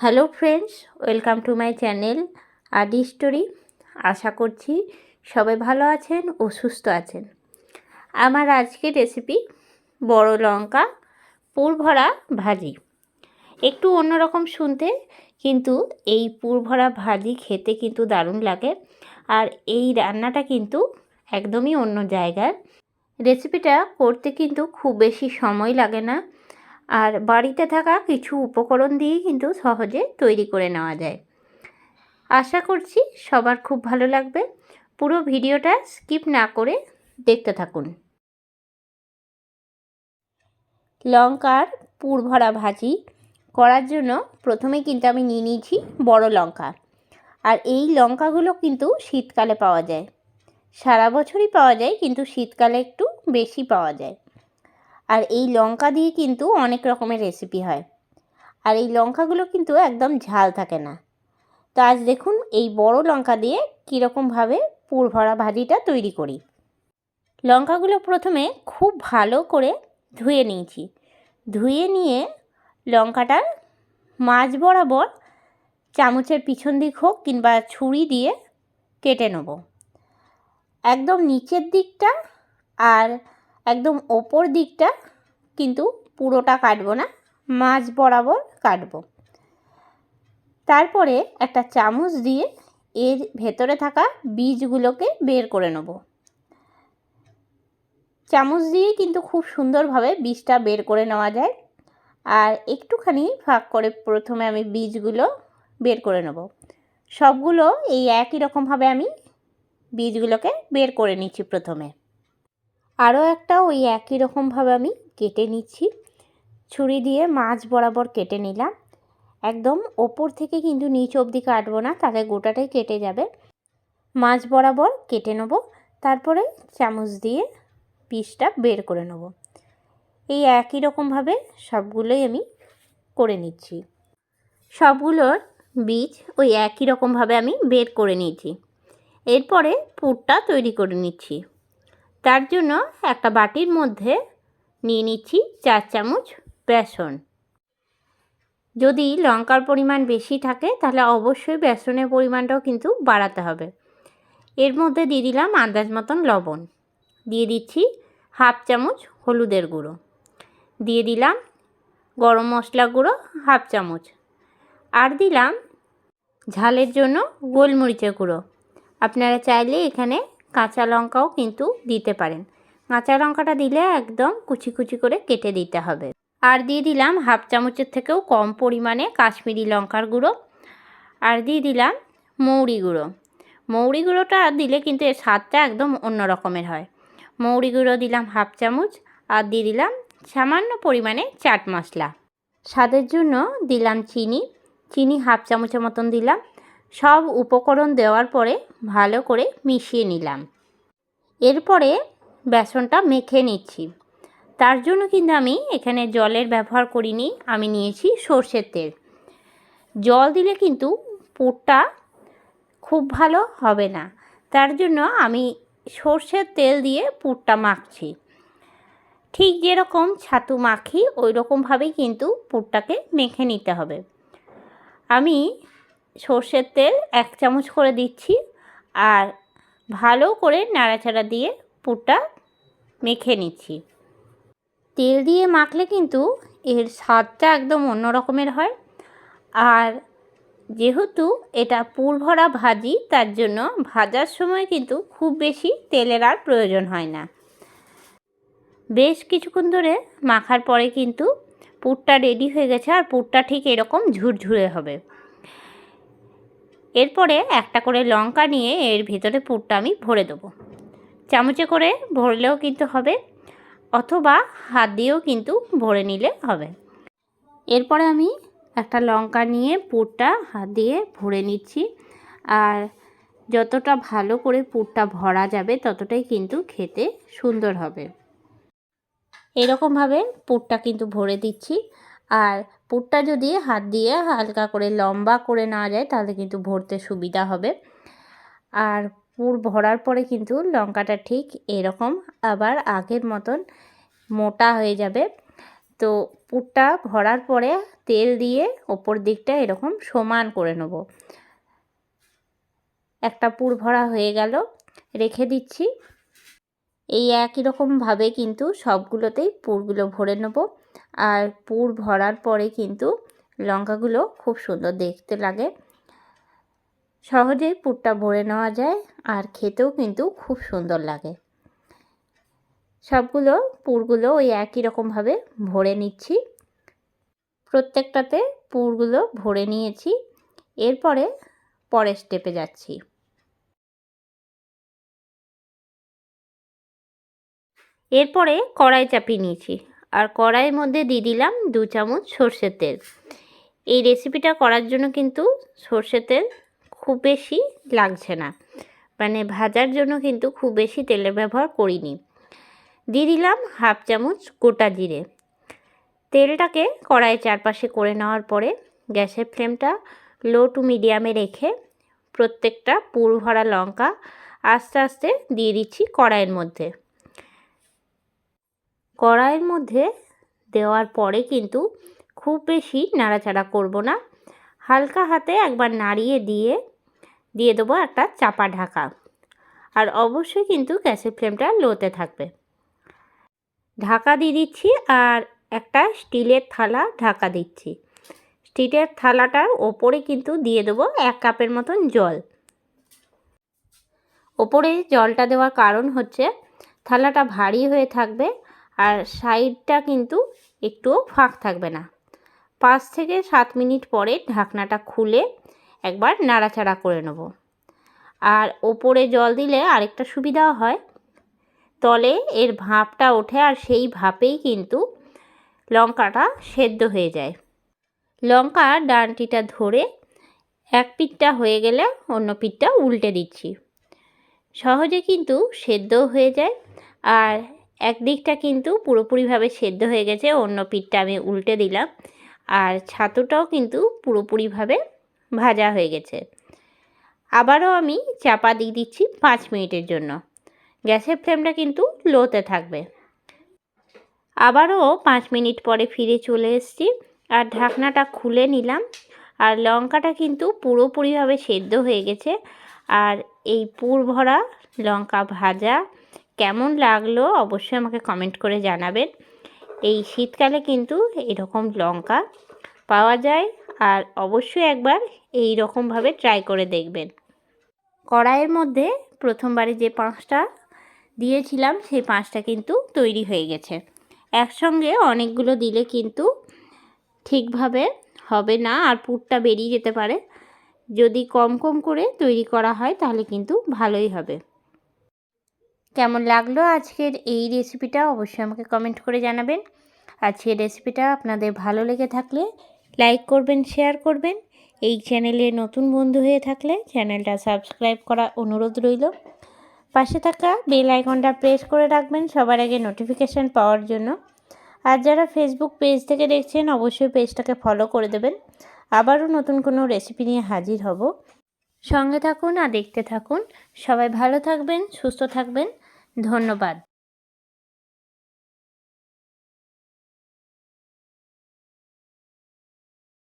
Hello friends welcome to my channel আডি story আশা করছি সবাই ভালো আছেন ও সুস্থ আছেন। আমার আজকের রেসিপি বড় লঙ্কা, পুর ভরা ভাজি। একটু অন্যরকম শুনতে, কিন্তু এই পুর ভরা ভাজি খেতে কিন্তু দারুণ লাগে। আর এই রান্নাটা কিন্তু একদমই অন্য জায়গার। রেসিপিটা করতে কিন্তু খুব বেশি সময় লাগে না। আর বাড়িতে থাকা কিছু উপকরণ দিয়েই কিন্তু সহজে তৈরি করে নেওয়া যায়। আশা করছি সবার খুব ভালো লাগবে। পুরো ভিডিওটা স্কিপ না করে দেখতে থাকুন। লঙ্কার পুর ভরা ভাজি করার জন্য প্রথমে কিন্তু আমি নিয়ে নিয়েছি বড় লঙ্কা। আর এই লঙ্কাগুলো কিন্তু শীতকালে পাওয়া যায়। সারা বছরই পাওয়া যায়, কিন্তু শীতকালে একটু বেশি পাওয়া যায়। আর এই লঙ্কা দিয়ে কিন্তু অনেক রকমের রেসিপি হয়। আর এই লঙ্কাগুলো কিন্তু একদম ঝাল থাকে না। তো আজ দেখুন এই বড় লঙ্কা দিয়ে কীরকমভাবে পুর ভরা ভাজিটা তৈরি করি। লঙ্কাগুলো প্রথমে খুব ভালো করে ধুয়ে নিয়েছি। ধুয়ে নিয়ে লঙ্কাটার মাছ বরাবর চামচের পিছন দিক হোক কিংবা ছুরি দিয়ে কেটে নেব। একদম নিচের দিকটা আর একদম ওপর দিকটা কিন্তু পুরোটা কাটবো না মাছ বরাবর কাটবো। তারপরে একটা চামচ দিয়ে এর ভেতরে থাকা বীজগুলোকে বের করে নেব। চামচ দিয়ে কিন্তু খুব সুন্দরভাবে বীজটা বের করে নেওয়া যায় আর একটুখানি ফাঁক করে প্রথমে আমি বীজগুলো বের করে নেব। সবগুলো এই একই রকমভাবে আমি বীজগুলোকে বের করে নিচ্ছি প্রথমে। আরও একটা ওই একই রকমভাবে আমি কেটে নিচ্ছি। ছুরি দিয়ে মাছ বরাবর কেটে নিলাম। একদম ওপর থেকে কিন্তু নিচ অবধি কাটবো না, তাহলে গোটাটাই কেটে যাবে। মাছ বরাবর কেটে নেব, তারপরে চামচ দিয়ে পিসটা বের করে নেব। এই একই রকমভাবে সবগুলোই আমি করে নিচ্ছি। সবগুলোর বীজ ওই একই রকমভাবে আমি বের করে নিয়েছি। এরপরে পুরটা তৈরি করে নিচ্ছি। তার জন্য একটা বাটির মধ্যে নিয়ে নিচ্ছি চার চামচ বেসন। যদি লঙ্কার পরিমাণ বেশি থাকে, তাহলে অবশ্যই বেসনের পরিমাণটাও কিন্তু বাড়াতে হবে। এর মধ্যে দিয়ে দিলাম আন্দাজ মতন লবণ। দিয়ে দিচ্ছি হাফ চামচ হলুদের গুঁড়ো। দিয়ে দিলাম গরম মশলা গুঁড়ো হাফ চামচ। আর দিলাম ঝালের জন্য গোলমরিচের গুঁড়ো। আপনারা চাইলে এখানে কাঁচা লঙ্কাও কিন্তু দিতে পারেন। কাঁচা লঙ্কাটা দিলে একদম কুচি কুচি করে কেটে দিতে হবে। আর দিয়ে দিলাম হাফ চামচের থেকেও কম পরিমাণে কাশ্মীরি লঙ্কার গুঁড়ো। আর দিয়ে দিলাম মৌরি গুঁড়ো। মৌরি গুঁড়োটা দিলে কিন্তু এর স্বাদটা একদম অন্য রকমের হয়। মৌরি গুঁড়ো দিলাম হাফ চামচ আর দিয়ে দিলাম সামান্য পরিমাণে চাট মশলা। স্বাদের জন্য দিলাম চিনি। চিনি হাফ চামচের মতন দিলাম। সব উপকরণ দেওয়ার পরে ভালো করে মিশিয়ে নিলাম। এরপরে বেসনটা মেখে নিচ্ছি। তার জন্য কিন্তু আমি এখানে জলের ব্যবহার করিনি, আমি নিয়েছি সর্ষের তেল। জল দিলে কিন্তু পুরটা খুব ভালো হবে না। তার জন্য আমি সর্ষের তেল দিয়ে পুরটা মাখছি। ঠিক যেরকম ছাতু মাখি ওই রকমভাবেই কিন্তু পুরটাকে মেখে নিতে হবে। আমি সর্ষের তেল এক চামচ করে দিচ্ছি আর ভালো করে নাড়াচাড়া দিয়ে পুরটা মেখে নিচ্ছি। তেল দিয়ে মাখলে কিন্তু এর স্বাদটা একদম অন্য রকমের হয়। আর যেহেতু এটা পুর ভরা ভাজি, তার জন্য ভাজার সময় কিন্তু খুব বেশি তেলের আর প্রয়োজন হয় না। বেশ কিছুক্ষণ ধরে মাখার পরে কিন্তু পুরটা রেডি হয়ে গেছে আর পুরটা ঠিক এরকম ঝুরঝুরে হবে। এরপরে একটা করে লঙ্কা নিয়ে এর ভেতরে পুরটা আমি ভরে দেবো। চামচে করে ভরলেও কিন্তু হবে, অথবা হাত দিয়েও কিন্তু ভরে নিলে হবে। এরপরে আমি একটা লঙ্কা নিয়ে পুরটা হাত দিয়ে ভরে নিচ্ছি, আর যতটা ভালো করে পুরটা ভরা যাবে ততটাই কিন্তু খেতে সুন্দর হবে। এরকমভাবে পুরটা কিন্তু ভরে দিচ্ছি, আর পুরটা যদি হাত দিয়ে হালকা করে লম্বা করে নেওয়া যায়, তাহলে কিন্তু ভরতে সুবিধা হবে। আর পুর ভরার পরে কিন্তু লঙ্কাটা ঠিক এরকম আবার আগের মতন মোটা হয়ে যাবে। তো পুরটা ভরার পরে তেল দিয়ে ওপর দিকটা এরকম সমান করে নেব। একটা পুর ভরা হয়ে গেল, রেখে দিচ্ছি। এই একই রকমভাবে কিন্তু সবগুলোতেই পুরগুলো ভরে নেব। আর পুর ভরার পরে কিন্তু লঙ্কাগুলো খুব সুন্দর দেখতে লাগে। সহজেই পুরটা ভরে নেওয়া যায় আর খেতেও কিন্তু খুব সুন্দর লাগে। সবগুলো পুরগুলো ওই একই রকমভাবে ভরে নিচ্ছি। প্রত্যেকটাতে পুরগুলো ভরে নিয়েছি। এরপরে পরের স্টেপে যাচ্ছি। এরপরে কড়াই চাপিয়ে নিয়েছি। আর কড়াইয়ের মধ্যে দিয়ে দিলাম দু চামচ সর্ষের তেল। এই রেসিপিটা করার জন্য কিন্তু সর্ষের তেল খুব বেশি লাগছে না। মানে ভাজার জন্য কিন্তু খুব বেশি তেলের ব্যবহার করিনি। দিয়ে দিলাম হাফ চামচ গোটা জিরে। তেলটাকে কড়াইয়ের চারপাশে করে নেওয়ার পরে গ্যাসের ফ্লেমটা লো টু মিডিয়ামে রেখে প্রত্যেকটা পুর ভরা লঙ্কা আস্তে আস্তে দিয়ে দিচ্ছি কড়াইয়ের মধ্যে। কড়াইয়ের মধ্যে দেওয়ার পরে কিন্তু খুব বেশি নাড়াচাড়া করব না। হালকা হাতে একবার নাড়িয়ে দিয়ে দিয়ে দেবো একটা চাপা ঢাকা। আর অবশ্যই কিন্তু গ্যাসের ফ্লেমটা লোতে থাকবে। ঢাকা দিয়ে দিচ্ছি আর একটা স্টিলের থালা ঢাকা দিচ্ছি। স্টিলের থালাটার ওপরে কিন্তু দিয়ে দেবো এক কাপের মতন জল। ওপরে জলটা দেওয়ার কারণ হচ্ছে, থালাটা ভারী হয়ে থাকবে আর সাইডটা কিন্তু একটুও ফাঁক থাকবে না। পাঁচ থেকে সাত মিনিট পরে ঢাকনাটা খুলে একবার নাড়াচাড়া করে নেব। আর ওপরে জল দিলে আরেকটা সুবিধা হয়। তলে এর ভাপটা ওঠে আর সেই ভাপেই কিন্তু লঙ্কাটা সেদ্ধ হয়ে যায়। লঙ্কা ডানটিটা ধরে এক পিঠটা হয়ে গেলে অন্য পিঠটা উল্টে দিচ্ছি। সহজে কিন্তু সেদ্ধ হয়ে যায়। আর একদিকটা কিন্তু পুরোপুরিভাবে সেদ্ধ হয়ে গেছে, অন্য পিঠটা আমি উল্টে দিলাম। আর ছাতুটাও কিন্তু পুরোপুরিভাবে ভাজা হয়ে গেছে। আবারও আমি চাপা দিয়ে দিচ্ছি পাঁচ মিনিটের জন্য। গ্যাসের ফ্লেমটা কিন্তু লোতে থাকবে। আবারও পাঁচ মিনিট পরে ফিরে চলে এসেছি আর ঢাকনাটা খুলে নিলাম। আর লঙ্কাটা কিন্তু পুরোপুরিভাবে সেদ্ধ হয়ে গেছে। আর এই পুর ভরা লঙ্কা ভাজা কেমন লাগল অবশ্যই আমাকে কমেন্ট করে জানাবেন। এই শীতকালে কিন্তু এরকম লঙ্কা পাওয়া যায় আর অবশ্যই একবার এই রকমভাবে ট্রাই করে দেখবেন। কড়াইয়ের মধ্যে প্রথমবারে যে পাঁচটা দিয়েছিলাম সেই পাঁচটা কিন্তু তৈরি হয়ে গেছে। একসঙ্গে অনেকগুলো দিলে কিন্তু ঠিকভাবে হবে না আর পুরটা বেরিয়ে যেতে পারে। যদি কম কম করে তৈরি করা হয় তাহলে কিন্তু ভালোই হবে। কেমন লাগল আজকের এই রেসিপিটা অবশ্যই আমাকে কমেন্ট করে জানাবেন। আজকের রেসিপিটা আপনাদের ভালো লেগে থাকলে লাইক করবেন শেয়ার করবেন। এই চ্যানেলে নতুন বন্ধু হয়ে থাকলে চ্যানেলটা সাবস্ক্রাইব করা অনুরোধ রইল। পাশে থাকা বেল আইকনটা প্রেস করে রাখবেন সবার আগে নোটিফিকেশান পাওয়ার জন্য। আর যারা ফেসবুক পেজ থেকে দেখছেন, অবশ্যই পেজটাকে ফলো করে দেবেন। আবারও নতুন কোনো রেসিপি নিয়ে হাজির হব। সঙ্গে থাকুন আর দেখতে থাকুন। সবাই ভালো থাকবেন, সুস্থ থাকবেন। ধন্যবাদ।